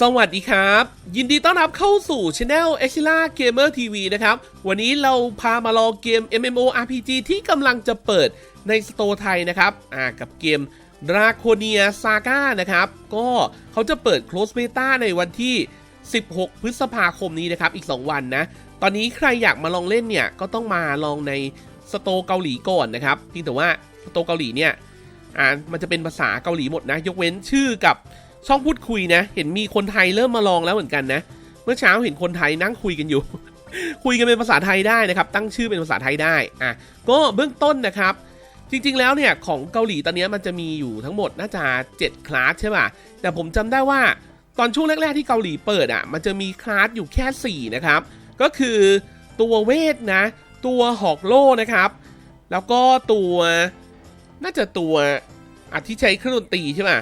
สวัสดีครับ ยินดีต้อนรับเข้าสู่ช anel e x i l a Gamer TV นะครับ วันนี้เราพามาลองเกม MMORPG ที่กำลังจะเปิดในสโตร์ไทยนะครับอ่ากับเกม Draconia Saga นะครับ ก็เขาจะเปิด Close Beta ในวันที่ 16 พฤษภาคมนี้นะครับ อีก 2 วันนะ ตอนนี้ใครอยากมาลองเล่นเนี่ย ก็ต้องมาลองในสโตร์เกาหลีก่อนนะครับเพียงแต่ว่าสโตร์เกาหลีเนี่ยอ่ามันจะเป็นภาษาเกาหลีหมดนะ ยกเว้นชื่อกับ ช่องพูดคุยนะ เห็นมีคนไทยเริ่มมาลองแล้วเหมือนกันนะ เมื่อเช้าเห็นคนไทยนั่งคุยกันอยู่ คุยกันเป็นภาษาไทยได้นะครับ ตั้งชื่อเป็นภาษาไทยได้ อะ ก็เบื้องต้นนะครับ จริง ๆ แล้วเนี่ยของเกาหลีตอนนี้มันจะมีอยู่ทั้งหมดน่าจะ7คลาสใช่ป่ะ แต่ผมจำได้ว่าตอนช่วงแรก ๆ ที่เกาหลีเปิดอะ มันจะมีคลาสอยู่แค่ 4 นะครับ ก็คือตัวเวทนะ ตัวหอกโล่นะครับ แล้วก็ตัวน่าจะตัวอาที่ใช้เครื่องดนตรีใช่ป่ะ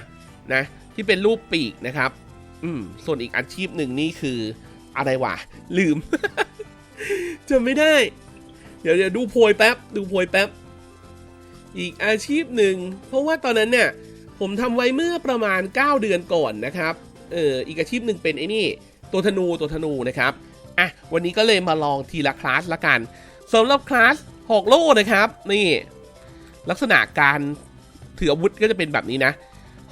นะ ที่เป็นรูปปีกนะครับ อืม ส่วนอีกอาชีพหนึ่งนี่คืออะไรวะ ลืมจำไม่ได้ เดี๋ยวเดี๋ยวดูโพยแป๊บ ดูโพยแป๊บ อีกอาชีพหนึ่ง เพราะว่าตอนนั้นเนี่ย ผมทำไว้เมื่อประมาณ 9 เดือนก่อนนะครับ เออ อีกอาชีพหนึ่งเป็นไอ้นี่ ตัวธนู ตัวธนูนะครับ อะ วันนี้ก็เลยมาลองทีละคลาสละกันสำหรับคลาสหอกโล่นะครับ นี่ ลักษณะการถืออาวุธก็จะเป็นแบบนี้นะ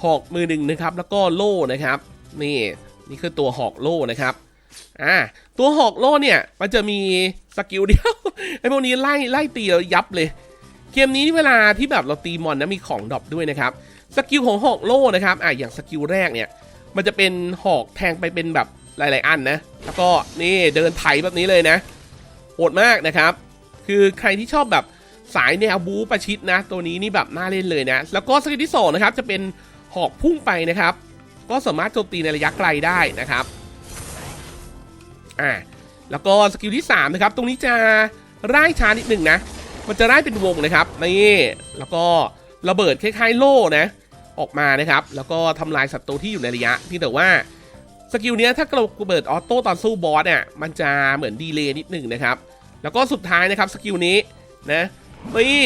หอกมือหนึ่งนะครับ แล้วก็โล่นะครับ นี่นี่คือตัวหอกโล่นะครับอ่าตัวหอกโล่เนี่ยมันจะมีสกิลเดียวไอ้พวกนี้ไล่ไล่ตีเรายับเลย เกมนี้เวลาที่แบบเราตีมอนนะมีของดรอปด้วยนะครับสกิลของหอกโล่นะครับอ่าอย่างสกิลแรกเนี่ย มันจะเป็นหอกแทงไปเป็นแบบหลาย ๆ อันนะ แล้วก็นี่เดินไถแบบนี้เลยนะโหดมากนะครับ คือใครที่ชอบแบบสายแนวบู๊ประชิดนะ ตัวนี้นี่แบบน่าเล่นเลยนะ แล้วก็สกิลที่สองนะครับจะเป็น หอกพุ่งไปนะครับ ก็สามารถโจมตีในระยะไกลได้นะครับอ่าแล้วก็สกิลที่3นะครับตรงนี้จะร่าช้านิดหนึ่งนะ มันจะร่เป็นวงนะครับนี่แล้วก็ระเบิดคล้ายๆ โล่นะออกมานะครับ แล้วก็ทำลายศัตรูที่อยู่ในระยะที่แต่ว่าสกิลเนี้ยถ้าเราระเบิดออโต้ตอนสู้บอสเนี่ยมันจะเหมือนดีเลย์นิดหนึ่งนะครับ แล้วก็สุดท้ายนะครับสกิลนี้นะนี่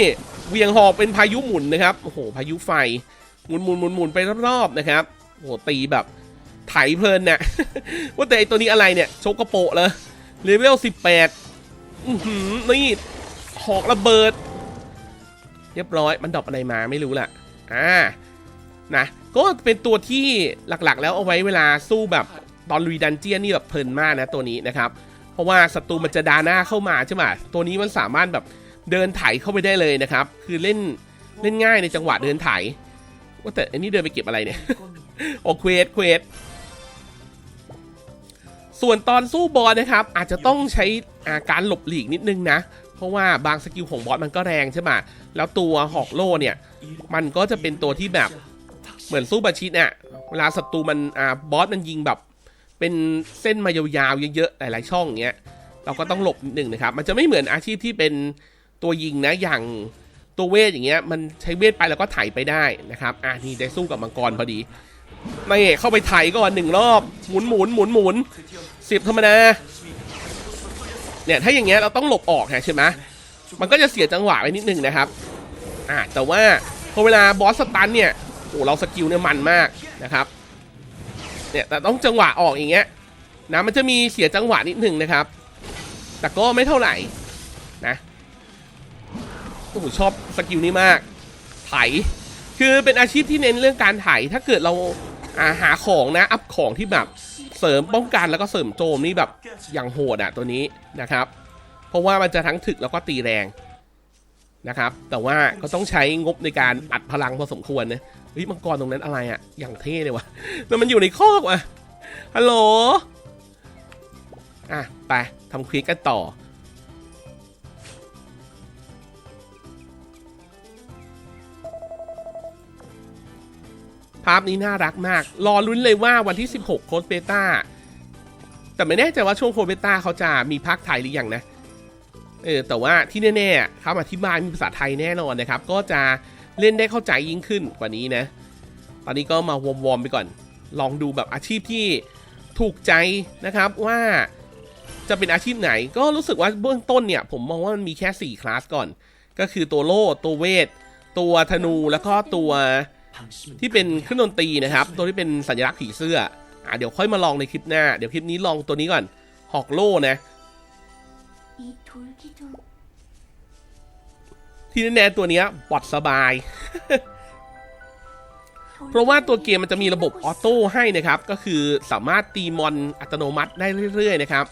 เวียงหอกเป็นพายุหมุนนะครับโอ้โหพายุไฟ หมุนหมุนหมุนหมุนไปรอบๆนะครับโอ้โหตีแบบไถเพลินเนี่ยว่าแต่ไอตัวนี้อะไรเนี่ยโชกกระโปะเลยเลเวล18อือหือนี่หอกระเบิด เรียบร้อยมันดรอปอะไรมาไม่รู้แหละอ่านะก็เป็นตัวที่หลักๆ แล้วเอาไว้เวลาสู้แบบตอนลุยดันเจียนนี่แบบเพลินมากนะตัวนี้นะครับ เพราะว่าศัตรูมันจะดาหน้าเข้ามาใช่ไหมตัวนี้มันสามารถแบบเดินไถเข้าไปได้เลยนะครับ คือเล่นเล่นง่ายในจังหวะเดินไถ ว่าแต่อันนี้เดินไปเก็บอะไรเนี่ยโอเควสเควสส่วนตอนสู้บอสนะครับ อาจจะต้องใช้การหลบหลีกนิดนึงนะ เพราะว่าบางสกิลของบอสมันก็แรงใช่ไหมแล้วตัวหอกโล่เนี่ย มันก็จะเป็นตัวที่แบบเหมือนสู้บาชิดเนี่ยเวลาศัตรูมันอ่าบอสมันยิงแบบ เป็นเส้นมายาวๆเยอะๆหลายๆช่องอย่างเงี้ยเราก็ต้องหลบนิดนึงนะครับ มันจะไม่เหมือนอาชีพที่เป็นตัวยิงนะอย่าง ตัวเวทอย่างเงี้ยมันใช้เวทไปแล้วก็ไถไปได้นะครับอะนี่ได้สู้กับมังกรพอดีไม่เข้าไปไถก่อนหนึ่งรอบหมุนหมุนหมุนหมุนสิบธรรมดาเนี่ยถ้าอย่างเงี้ยเราต้องหลบออกไงใช่ไหมมันก็จะเสียจังหวะไปนิดนึงนะครับอะแต่ว่าพอเวลาบอสสตันเนี่ยโอ้เราสกิลเนี่ยมันมากนะครับเนี่ยแต่ต้องจังหวะออกอย่างเงี้ยนะมันจะมีเสียจังหวะนิดนึงนะครับ แต่ก็ไม่เท่าไหร่ อ้โหชอบสกิลนี้มาก ไถ คือเป็นอาชีพที่เน้นเรื่องการไถ ถ้าเกิดเราอาหาของนะ อัพของที่แบบเสริมป้องกันแล้วก็เสริมโจมนี่แบบอย่างโหดอะตัวนี้นะครับ เพราะว่ามันจะทั้งถึกแล้วก็ตีแรงนะครับ แต่ว่าก็ต้องใช้งบในการอัดพลังพอสมควรนะเฮ้ยมังกรตรงนั้นอะไรอะอย่างเท่เลยวะแล้วมันอยู่ในคอกว่ะฮัลโหลอะไปทำคลิกกันต่อ ภาพนี้น่ารักมาก รอลุ้นเลยว่าวันที่ 16 โค้ดเบต้า แต่ไม่แน่ใจว่าช่วงโค้ดเบต้าเขาจะมีภาคไทยหรือยังนะ เออ แต่ว่าที่แน่ๆเขาอธิบายมีภาษาไทยแน่นอนนะครับ ก็จะเล่นได้เข้าใจยิ่งขึ้นกว่านี้นะ ตอนนี้ก็มาวอร์มๆไปก่อน ลองดูแบบอาชีพที่ถูกใจนะครับว่าจะเป็นอาชีพไหน ก็รู้สึกว่าเบื้องต้นเนี่ย ผมมองว่ามันมีแค่ 4 คลาสก่อน ก็คือตัวโล่ ตัวเวท ตัวธนู แล้วก็ตัว ที่เป็นเครื่องดนตรีนะครับ ตัวที่เป็นสัญลักษณ์ผีเสื้ออะเดี๋ยวค่อยมาลองในคลิปหน้า เดี๋ยวคลิปนี้ลองตัวนี้ก่อน หอกโล่นะ ที่แน่ๆตัวนี้ปลอดสบาย เพราะว่าตัวเกมมันจะมีระบบออโต้ให้นะครับ ก็คือสามารถตีมอนอัตโนมัติได้เรื่อย ๆ นะครับ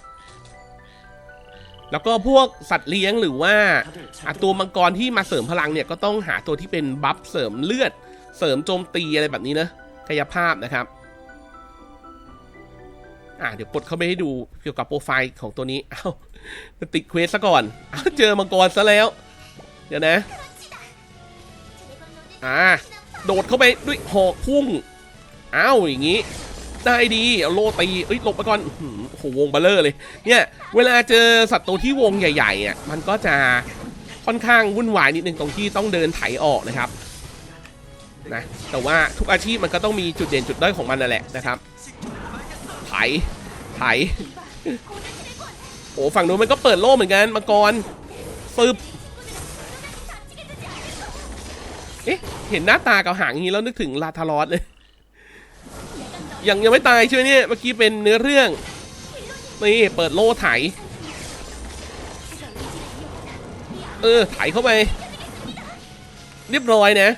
แล้วก็พวกสัตว์เลี้ยงหรือว่าตัวมังกรที่มาเสริมพลังเนี่ยก็ต้องหาตัวที่เป็นบัฟเสริมเลือด เสริมโจมตีอะไรแบบนี้นะกายภาพนะครับอะเดี๋ยวกดเข้าไปให้ดูเกี่ยวกับโปรไฟล์ของตัวนี้เอ้าติดเควสซะก่อนเอาเจอมังกรซะแล้ว เดี๋ยวนะอ่าโดดเข้าไปด้วยหอกพุ่งอ้าวอย่างนี้ ได้ดีเอาโลตีเอ้ยหลบไปก่อนอื้อหือโอ้โหวงเบลเลอร์เลยเนี่ยเวลาเจอศัตรูที่วงใหญ่ๆอะมันก็จะค่อนข้างวุ่นวายนิดนึงตรงที่ต้องเดินไถออกนะครับ นะแต่ว่าทุกอาชีพมันก็ต้องมีจุดเด่นจุดด้อยของมันนั่นแหละนะครับไถไถโอ้ฝั่งนู้นมันก็เปิดโล่เหมือนกันมังกรฟึบเอ๊ะเห็นหน้าตากับหางอย่างนี้แล้วนึกถึงลาทารอสเลยยังยังไม่ตายใช่ไหมเนี่ยเมื่อกี้เป็นเนื้อเรื่องนี่เปิดโล่ไถเออไถเข้าไป เรียบร้อยนะ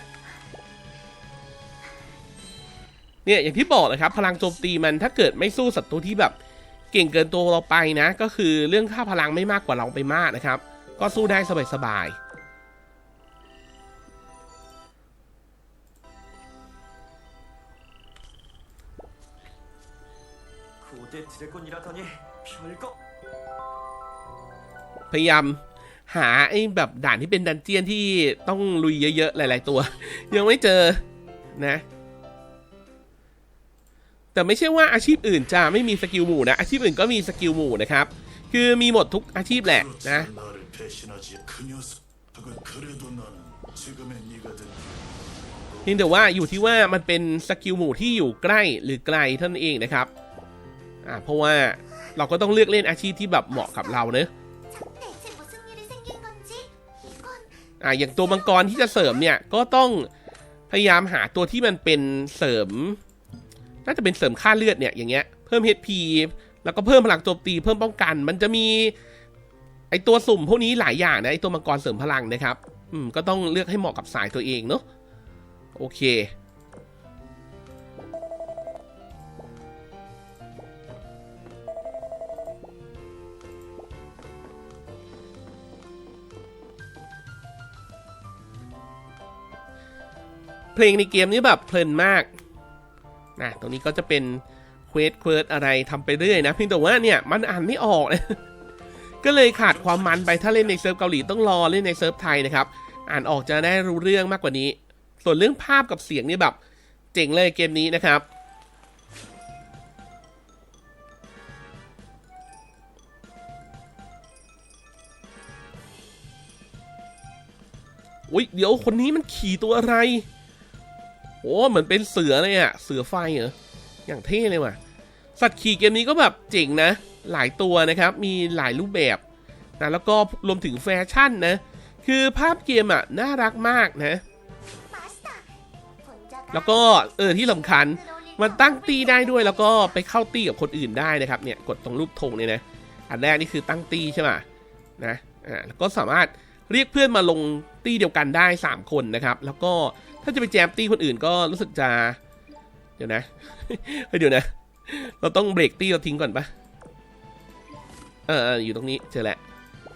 เนี่ยอย่างที่บอกเลยครับ พลังโจมตีมันถ้าเกิดไม่สู้ศัตรูที่แบบเก่งเกินตัวเราไปนะ ก็คือเรื่องค่าพลังไม่มากกว่าเราไปมากนะครับ ก็สู้ได้สบายสบายพยายามหาไอ้แบบด่านที่เป็นดันเจียนที่ต้องลุยเยอะๆ หลาย ๆ ตัว ยังไม่เจอนะ แต่ไม่ใช่ว่าอาชีพอื่นจะไม่มีสกิลหมู่นะ อาชีพอื่นก็มีสกิลหมู่นะครับ คือมีหมดทุกอาชีพแหละนะเพียงแต่ว่าอยู่ที่ว่ามันเป็นสกิลหมู่ที่อยู่ใกล้หรือไกลท่านเองนะครับอ่าเพราะว่าเราก็ต้องเลือกเล่นอาชีพที่แบบเหมาะกับเราเนอะอ่าอย่างตัวมังกรที่จะเสริมเนี่ยก็ต้องพยายามหาตัวที่มันเป็นเสริม น่าจะเป็นเสริมค่าเลือดเนี่ยอย่างเงี้ยเพิ่ม HP แล้วก็เพิ่มพลังโจมตีเพิ่มป้องกัน มันจะมีไอตัวสุ่มพวกนี้หลายอย่างนะไอตัวมังกรเสริมพลังนะครับ อืมก็ต้องเลือกให้เหมาะกับสายตัวเองเนาะโอเค เพลงในเกมนี้แบบเพลินมาก นะตรงนี้ก็จะเป็นเควสเควสอะไรทำไปเรื่อยนะเพียงแต่ว่าเนี่ยมันอ่านไม่ออกนะก็เลยขาดความมันไปถ้าเล่นในเซิร์ฟเกาหลีต้องรอเล่นในเซิร์ฟไทยนะครับอ่านออกจะได้รู้เรื่องมากกว่านี้ ส่วนเรื่องภาพกับเสียงนี่แบบเจ๋งเลยเกมนี้นะครับอุ้ยเดี๋ยวคนนี้มันขี่ตัวอะไร โอ้เหมือนเป็นเสือเลยอะเสือไฟเหรออย่างเท่เลยว่ะ สัตว์ขี่เกมนี้ก็แบบเจ๋งนะ หลายตัวนะครับ มีหลายรูปแบบนะแล้วก็รวมถึงแฟชั่นนะ คือภาพเกมอะน่ารักมากนะ แล้วก็เออที่สำคัญมันตั้งตีได้ด้วยแล้วก็ไปเข้าตีกับคนอื่นได้นะครับเนี่ยกดตรงรูปธงเนี่ยนะอันแรกนี่คือตั้งตีใช่ไหมนะอ่าแล้วก็สามารถเรียกเพื่อนมาลง ตีเดียวกันได้ 3 คนนะครับ แล้วก็ถ้าจะไปแจมตีคนอื่นก็รู้สึกจะ เดี๋ยวนะเฮ้เดี๋ยวนะ เราต้องเบรกตีเราทิ้งก่อนปะเอออยู่ตรงนี้เจอแล้ว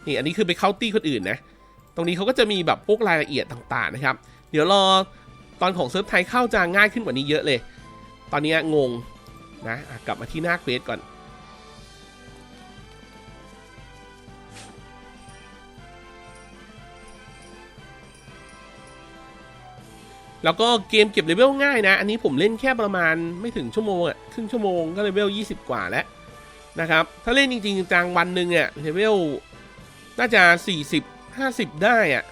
นี่อันนี้คือไปเข้าตีคนอื่นนะ ตรงนี้เขาก็จะมีแบบพวกรายละเอียดต่างๆนะครับ เดี๋ยวรอตอนของเซิร์ฟไทยเข้าจะง่ายขึ้นกว่านี้เยอะเลย ตอนนี้งงนะอะกลับมาที่หน้าเควสก่อน แล้วก็เกมเก็บเลเวลง่ายนะ อันนี้ผมเล่นแค่ประมาณไม่ถึงชั่วโมงอะครึ่งชั่วโมงก็เลเวล20 กว่าแล้วนะครับ ถ้าเล่นจริงๆจังวันหนึ่งอะเลเวลน่าจะ 40 50 ได้อะ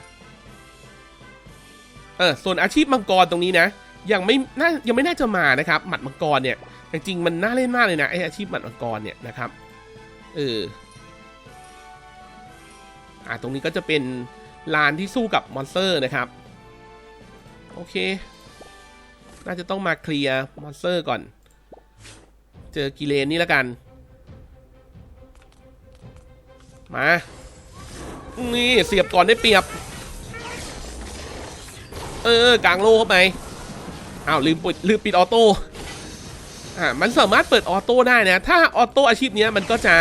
เออส่วนอาชีพมังกรตรงนี้นะ ยังไม่น่ายังไม่น่าจะมานะครับหมัดมังกรเนี่ยจริงๆมันน่าเล่นมากเลยนะไออาชีพหมัดมังกรเนี่ยนะครับเอออ่าตรงนี้ก็จะเป็นลานที่สู้กับมอนสเตอร์นะครับ โอเค น่าจะต้องมาเคลียร์มอนสเตอร์ก่อน เจอกิเลนนี่แล้วกัน มา นี่เสียบก่อนได้เปรียบ เออกลางโลเข้าไปอ้าวลืมปิดลืมปิดออโต้อ่ามันสามารถเปิดออโต้ได้นะ ถ้าออโต้อาชีพเนี้ยมันก็จะ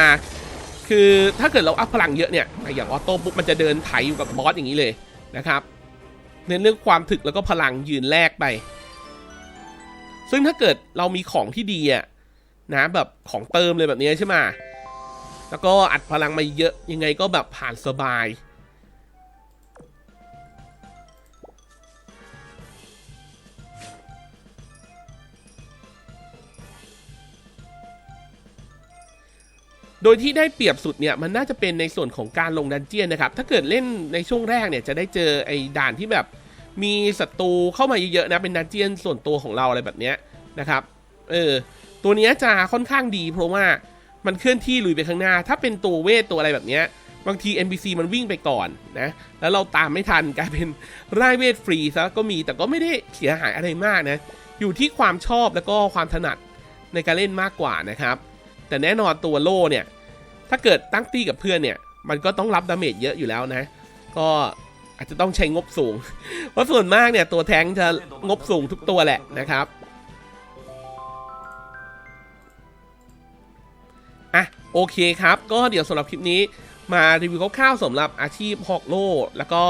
คือถ้าเกิดเราอัพพลังเยอะเนี่ยอย่างออโต้ปุ๊บมันจะเดินไถอยู่กับบอสอย่างนี้เลยนะครับ เน้นเรื่องความถึกแล้วก็พลังยืนแลกไป ซึ่งถ้าเกิดเรามีของที่ดีอะนะแบบของเติมเลยแบบนี้ใช่ไหมแล้วก็อัดพลังมาเยอะยังไงก็แบบผ่านสบาย โดยที่ได้เปรียบสุดเนี่ยมันน่าจะเป็นในส่วนของการลงดันเจียนนะครับ ถ้าเกิดเล่นในช่วงแรกเนี่ยจะได้เจอไอ้ด่านที่แบบมีศัตรูเข้ามาเยอะๆนะเป็นดันเจียนส่วนตัวของเราอะไรแบบเนี้ยนะครับ เออตัวเนี้ยจะค่อนข้างดีเพราะว่ามันเคลื่อนที่ลุยไปข้างหน้า ถ้าเป็นตัวเวทตัวอะไรแบบเนี้ยบางที NPC มันวิ่งไปก่อนนะแล้วเราตามไม่ทันกลายเป็นไร่เวทฟรีซะก็มีแต่ก็ไม่ได้เสียหายอะไรมากนะอยู่ที่ความชอบแล้วก็ความถนัดในการเล่นมากกว่านะครับ แต่แน่นอนตัวโล่เนี่ย ถ้าเกิดตั้งตีกับเพื่อนเนี่ย มันก็ต้องรับดาเมจเยอะอยู่แล้วนะ ก็อาจจะต้องใช้งบสูง เพราะส่วนมากเนี่ยตัวแทงจะงบสูงทุกตัวแหละนะครับอะโอเคครับ ก็เดี๋ยวสำหรับคลิปนี้มารีวิวคร่าวๆสำหรับอาชีพฮอกโลแล้วก็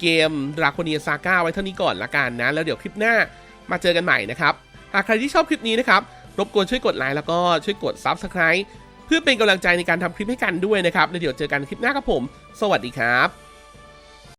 เกมดราโคเนียซาก้าไว้เท่านี้ก่อนละกันนะ แล้วเดี๋ยวคลิปหน้ามาเจอกันใหม่นะครับ หากใครที่ชอบคลิปนี้นะครับ รบกวนช่วยกดไลค์แล้วก็ช่วยกด Subscribe เพื่อเป็นกำลังใจในการทำคลิปให้กันด้วยนะครับแล้วเดี๋ยวเจอกันคลิปหน้าครับผม สวัสดีครับ